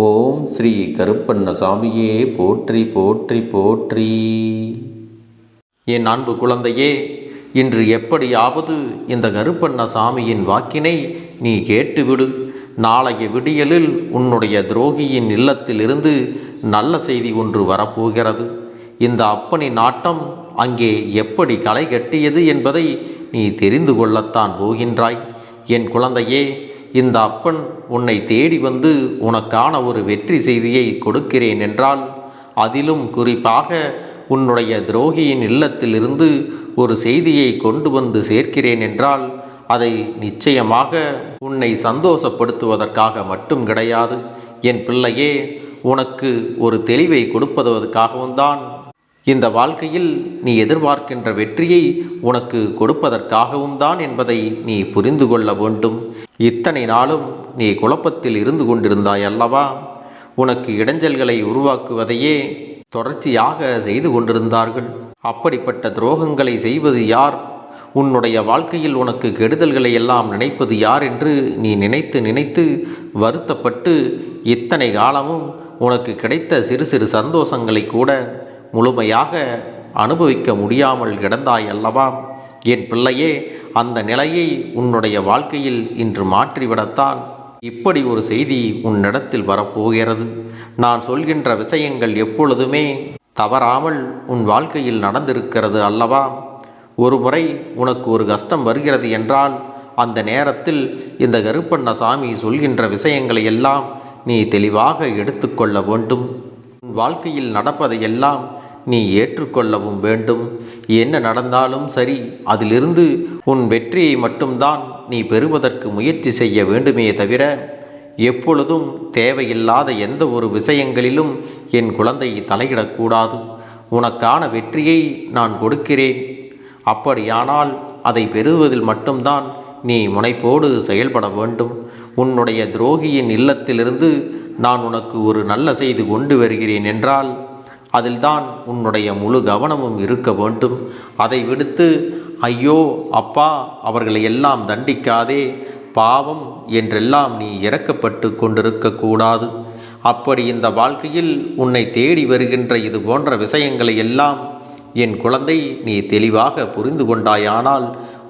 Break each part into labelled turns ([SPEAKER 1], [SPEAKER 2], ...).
[SPEAKER 1] ஓம் ஸ்ரீ கருப்பண்ண சாமியே போற்றி போற்றி போற்றி. என் அன்பு குழந்தையே இன்று எப்படியாவது இந்த கருப்பண்ண சாமியின் வாக்கினை நீ கேட்டுவிடு. நாளைய விடியலில் உன்னுடைய துரோகியின் இல்லத்திலிருந்து நல்ல செய்தி ஒன்று வரப்போகிறது. இந்த அப்பனி நாட்டம் அங்கே எப்படி களை கட்டியது என்பதை நீ தெரிந்து கொள்ளத்தான் போகின்றாய். என் குழந்தையே இந்த அப்பன் உன்னை தேடி வந்து உனக்கான ஒரு வெற்றி செய்தியை கொடுக்கிறேன் என்றால் அதிலும் குறிப்பாக உன்னுடைய துரோகியின் இல்லத்திலிருந்து ஒரு செய்தியை கொண்டு வந்து சேர்க்கிறேன் என்றால் அதை நிச்சயமாக உன்னை சந்தோஷப்படுத்துவதற்காக மட்டும் கிடையாது. என் பிள்ளையே உனக்கு ஒரு தெளிவை கொடுப்பதற்காகவும் தான் இந்த வாழ்க்கையில் நீ எதிர்பார்க்கின்ற வெற்றியை உனக்கு கொடுப்பதற்காகவும் தான் என்பதை நீ புரிந்து கொள்ள வேண்டும். இத்தனை நாளும் நீ குழப்பத்தில் இருந்து கொண்டிருந்தாய் அல்லவா? உனக்கு இடைஞ்சல்களை உருவாக்குவதையே தொடர்ச்சியாக செய்து கொண்டிருந்தார்கள். அப்படிப்பட்ட துரோகங்களை செய்வது யார்? உன்னுடைய வாழ்க்கையில் உனக்கு கெடுதல்களை எல்லாம் நினைப்பது யார் என்று நீ நினைத்து நினைத்து வருத்தப்பட்டு இத்தனை காலமும் உனக்கு கிடைத்த சிறு சிறு சந்தோஷங்களை கூட முழுமையாக அனுபவிக்க முடியாமல் கிடந்தாய் அல்லவா? என் பிள்ளையே அந்த நிலையை உன்னுடைய வாழ்க்கையில் இன்று மாற்றிவிடத்தான். இப்படி ஒரு செய்தி உன்னிடத்தில் வரப்போகிறது. நான் சொல்கின்ற விஷயங்கள் எப்பொழுதுமே தவறாமல் உன் வாழ்க்கையில் நடந்திருக்கிறது அல்லவா? ஒரு முறை உனக்கு ஒரு கஷ்டம் வருகிறது என்றால் அந்த நேரத்தில் இந்த கருப்பண்ண சாமி சொல்கின்ற விஷயங்களை எல்லாம் நீ தெளிவாக எடுத்துக்கொள்ள வேண்டும். உன் வாழ்க்கையில் நடப்பதையெல்லாம் நீ ஏற்றுக்கொள்ளவும் வேண்டும். என்ன நடந்தாலும் சரி அதிலிருந்து உன் வெற்றியை மட்டும்தான் நீ பெறுவதற்கு முயற்சி செய்ய வேண்டுமே தவிர எப்பொழுதும் தேவையில்லாத எந்த ஒரு விஷயங்களிலும் என் குழந்தை தலையிடக்கூடாது. உனக்கான வெற்றியை நான் கொடுக்கிறேன். அப்படியானால் அதை பெறுவதில் மட்டும்தான் நீ முனைப்போடு செயல்பட வேண்டும். உன்னுடைய துரோகியின் இல்லத்திலிருந்து நான் உனக்கு ஒரு நல்ல செய்தி கொண்டு வருகிறேன் என்றால் அதில்தான் உன்னுடைய முழு கவனமும் இருக்க வேண்டும். அதை விடுத்து ஐயோ அப்பா அவர்களை எல்லாம் தண்டிக்காதே. பாவம் என்றெல்லாம் நீ இறக்கப்பட்டு கொண்டிருக்கக்கூடாது அப்படி இந்த வாழ்க்கையில் உன்னை தேடி வருகின்ற இது போன்ற விஷயங்களை எல்லாம் என் குழந்தை நீ தெளிவாக புரிந்து கொண்டாயானால்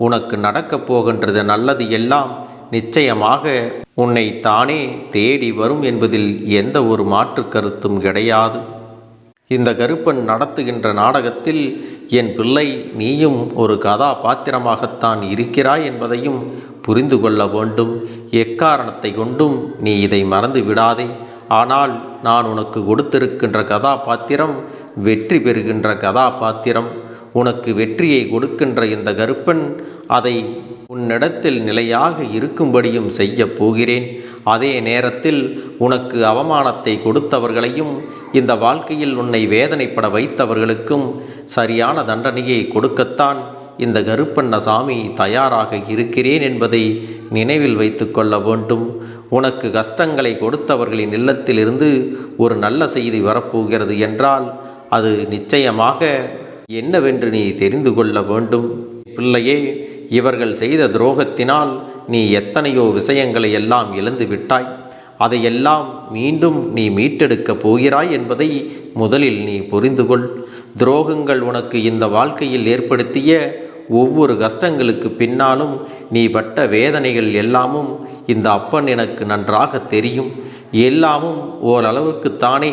[SPEAKER 1] உனக்கு நடக்கப் போகின்றது நல்லது எல்லாம் நிச்சயமாக உன்னை தானே தேடி வரும் என்பதில் எந்த ஒரு மாற்று கருத்தும் கிடையாது. இந்த கருப்பன் நடத்துகின்ற நாடகத்தில் என் பிள்ளை நீயும் ஒரு கதாபாத்திரமாகத்தான் இருக்கிறாய் என்பதையும் புரிந்து கொள்ள வேண்டும். எக்காரணத்தை கொண்டும் நீ இதை மறந்து விடாதே. ஆனால் நான் உனக்கு கொடுத்திருக்கின்ற கதாபாத்திரம் வெற்றி பெறுகின்ற கதாபாத்திரம். உனக்கு வெற்றியை கொடுக்கின்ற இந்த கருப்பன் அதை உன்னிடத்தில் நிலையாக இருக்கும்படியும் செய்ய போகிறேன். அதே நேரத்தில் உனக்கு அவமானத்தை கொடுத்தவர்களையும் இந்த வாழ்க்கையில் உன்னை வேதனைப்பட வைத்தவர்களுக்கும் சரியான தண்டனையை கொடுக்கத்தான் இந்த கருப்பண்ணசாமி தயாராக இருக்கிறேன் என்பதை நினைவில் வைத்து கொள்ள வேண்டும். உனக்கு கஷ்டங்களை கொடுத்தவர்களின் இல்லத்திலிருந்து ஒரு நல்ல செய்தி வரப்போகிறது என்றால் அது நிச்சயமாக என்னவென்று நீ தெரிந்து கொள்ள வேண்டும். பிள்ளையே இவர்கள் செய்த துரோகத்தினால் நீ எத்தனையோ விஷயங்களை எல்லாம் இழந்து விட்டாய். அதையெல்லாம் மீண்டும் நீ மீட்டெடுக்கப் போகிறாய் என்பதை முதலில் நீ புரிந்து கொள். துரோகங்கள் உனக்கு இந்த வாழ்க்கையில் ஏற்படுத்திய ஒவ்வொரு கஷ்டங்களுக்கு பின்னாலும் நீ பட்ட வேதனைகள் எல்லாமும் இந்த அப்பன் எனக்கு நன்றாக தெரியும். எல்லாமும் ஓரளவுக்குத்தானே.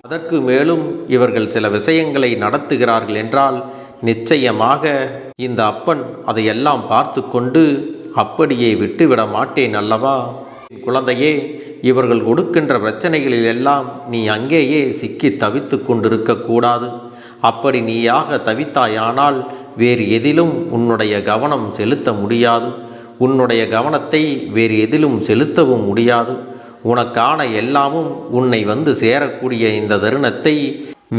[SPEAKER 1] அதற்கு மேலும் இவர்கள் சில விஷயங்களை நடத்துகிறார்கள் என்றால் நிச்சயமாக இந்த அப்பன் அதையெல்லாம் பார்த்து கொண்டு அப்படியே விட்டுவிட மாட்டேன் அல்லவா குழந்தையே இவர்கள் கொடுக்கின்ற பிரச்சனைகளில் எல்லாம் நீ அங்கேயே சிக்கி தவித்து கொண்டிருக்க கூடாது. அப்படி நீயாக தவித்தாயானால் வேறு எதிலும் உன்னுடைய கவனம் செலுத்த முடியாது. உன்னுடைய கவனத்தை வேறு எதிலும் செலுத்தவும் முடியாது. உனக்கான எல்லாமும் உன்னை வந்து சேரக்கூடிய இந்த தருணத்தை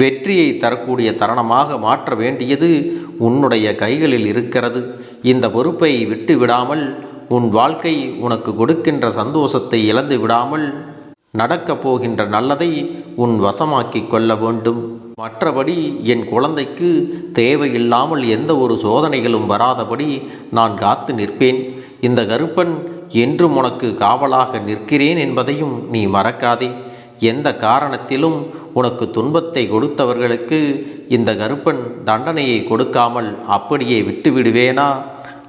[SPEAKER 1] வெற்றியை தரக்கூடிய தருணமாக மாற்ற வேண்டியது உன்னுடைய கைகளில் இருக்கிறது. இந்த பொறுப்பை விட்டு விடாமல் உன் வாழ்க்கை உனக்கு கொடுக்கின்ற சந்தோஷத்தை இழந்து விடாமல் நடக்கப் போகின்ற நல்லதை உன் வசமாக்கிக் கொள்ள வேண்டும். மற்றபடி என் குழந்தைக்கு தேவையில்லாமல் எந்த ஒரு சோதனைகளும் வராதபடி நான் காத்து நிற்பேன். இந்த கருப்பன் என்றும் உனக்கு காவலாக நிற்கிறேன் என்பதையும் நீ மறக்காதே. எந்த காரணத்திலும் உனக்கு துன்பத்தை கொடுத்தவர்களுக்கு இந்த கருப்பன் தண்டனையை கொடுக்காமல் அப்படியே விட்டுவிடுவேனா?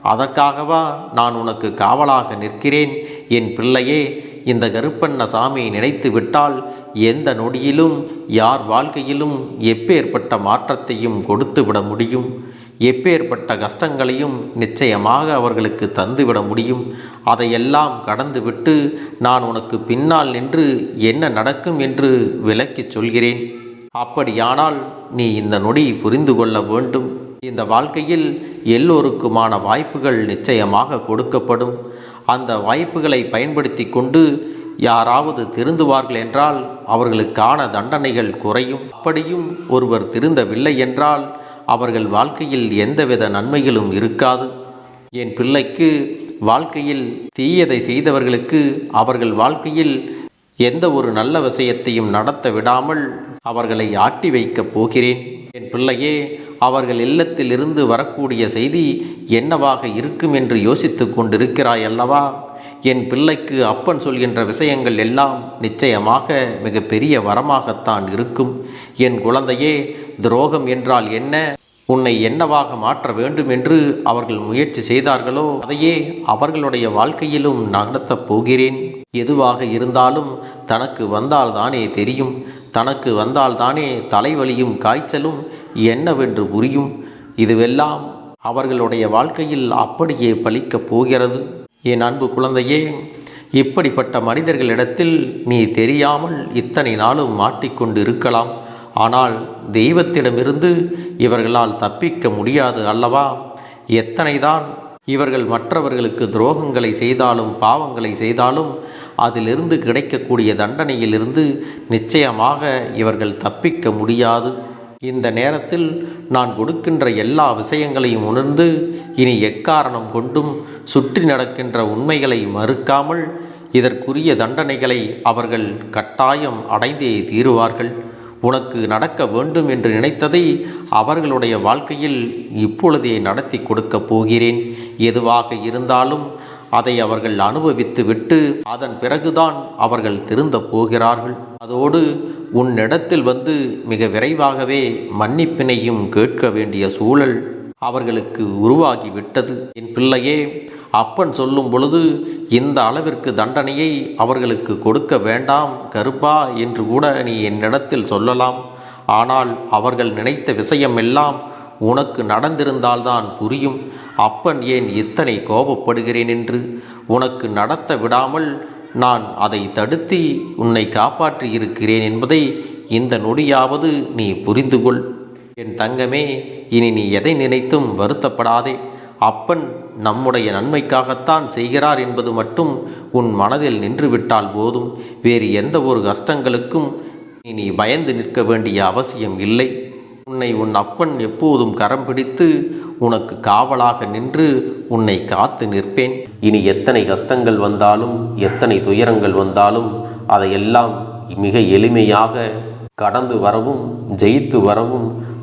[SPEAKER 1] அதற்காகவா நான் உனக்கு காவலாக நிற்கிறேன்? என் பிள்ளையே இந்த கருப்பண்ண சாமி நினைத்து விட்டால் எந்த நொடியிலும் யார் வாழ்க்கையிலும் எப்பேற்பட்ட மாற்றத்தையும் கொடுத்து விட முடியும். எப்பேற்பட்ட கஷ்டங்களையும் நிச்சயமாக அவர்களுக்கு தந்துவிட முடியும். அதையெல்லாம் கடந்துவிட்டு நான் உனக்கு பின்னால் நின்று என்ன நடக்கும் என்று விளக்கிச் சொல்கிறேன். அப்படியானால் நீ இந்த நொடி புரிந்து கொள்ள வேண்டும். இந்த வாழ்க்கையில் எல்லோருக்குமான வாய்ப்புகள் நிச்சயமாக கொடுக்கப்படும். அந்த வாய்ப்புகளை பயன்படுத்தி கொண்டு யாராவது திருந்துவார்கள் என்றால் அவர்களுக்கான தண்டனைகள் குறையும். அப்படியும் ஒருவர் திருந்தவில்லை என்றால் அவர்கள் வாழ்க்கையில் எந்தவித நன்மைகளும் இருக்காது. என் பிள்ளைக்கு வாழ்க்கையில் தீயதை செய்தவர்களுக்கு அவர்கள் வாழ்க்கையில் எந்த ஒரு நல்ல விஷயத்தையும் நடத்த விடாமல் அவர்களை ஆட்டி வைக்கப் போகிறேன். என் பிள்ளையே அவர்கள் இல்லத்தில் இருந்து வரக்கூடிய செய்தி என்னவாக இருக்கும் என்று யோசித்து கொண்டிருக்கிறாய் அல்லவா? என் பிள்ளைக்கு அப்பன் சொல்கின்ற விஷயங்கள் எல்லாம் நிச்சயமாக மிகப்பெரிய வரமாகத்தான் இருக்கும். என் குழந்தையே துரோகம் என்றால் என்ன? உன்னை என்னவாக மாற்ற வேண்டும் என்று அவர்கள் முயற்சி செய்தார்களோ அதையே அவர்களுடைய வாழ்க்கையிலும் நடத்தப் போகிறேன். எதுவாக இருந்தாலும் தனக்கு வந்தால்தானே தெரியும். தனக்கு வந்தால்தானே தலைவலியும் காய்ச்சலும் என்னவென்று புரியும். இதுவெல்லாம் அவர்களுடைய வாழ்க்கையில் அப்படியே பலிக்கப் போகிறது. என் அன்பு குழந்தையே இப்படிப்பட்ட மனிதர்களிடத்தில் நீ தெரியாமல் இத்தனை நாளும் மாட்டிக்கொண்டு இருக்கலாம் ஆனால் தெய்வத்திடமிருந்து இவர்களால் தப்பிக்க முடியாது அல்லவா? எத்தனைதான் இவர்கள் மற்றவர்களுக்கு துரோகங்களை செய்தாலும் பாவங்களை செய்தாலும் அதிலிருந்து கிடைக்கக்கூடிய தண்டனையிலிருந்து நிச்சயமாக இவர்கள் தப்பிக்க முடியாது. இந்த நேரத்தில் நான் கொடுக்கின்ற எல்லா விஷயங்களையும் உணர்ந்து இனி எக்காரணம் கொண்டும் சுற்றி நடக்கின்ற உண்மைகளை மறுக்காமல் இதற்குரிய தண்டனைகளை அவர்கள் கட்டாயம் அடைந்தே தீருவார்கள். உனக்கு நடக்க வேண்டும் என்று நினைத்ததை அவர்களுடைய வாழ்க்கையில் இப்பொழுதே நடத்தி கொடுக்கப் போகிறேன். எதுவாக இருந்தாலும் அதை அவர்கள் அனுபவித்து விட்டு அதன் பிறகுதான் அவர்கள் திருந்த போகிறார்கள். அதோடு உன்னிடத்தில் வந்து மிக விரைவாகவே மன்னிப்பினையும் கேட்க வேண்டிய சூழல் அவர்களுக்கு உருவாகிவிட்டது என் பிள்ளையே அப்பன் சொல்லும் பொழுது இந்த அளவிற்கு தண்டனையை அவர்களுக்கு கொடுக்க வேண்டாம் கருப்பா என்று கூட நீ என்னிடத்தில் சொல்லலாம். ஆனால் அவர்கள் நினைத்த விஷயம் எல்லாம் உனக்கு நடந்திருந்தால்தான் புரியும். அப்பன் ஏன் இத்தனை கோபப்படுகிறேன் என்று? உனக்கு நடத்த விடாமல் நான் அதை தடுத்து உன்னை காப்பாற்றி இருக்கிறேன் என்பதை இந்த நொடியாவது நீ புரிந்து கொள் என் தங்கமே இனி நீ எதை நினைத்தும் வருத்தப்படாதே. அப்பன் நம்முடைய நன்மைக்காகத்தான் செய்கிறார் என்பது மட்டும் உன் மனதில் நின்றுவிட்டால் போதும். வேறு எந்த ஒரு கஷ்டங்களுக்கும் நீ பயந்து நிற்க வேண்டிய அவசியம் இல்லை. உன்னை உன் அப்பன் எப்போதும் கரம் பிடித்து உனக்கு காவலாக நின்று உன்னை காத்து நிற்பேன். இனி எத்தனை கஷ்டங்கள் வந்தாலும் எத்தனை துயரங்கள் வந்தாலும் அதையெல்லாம் மிக எளிமையாக கடந்து வரவும் ஜெயித்து வரவும்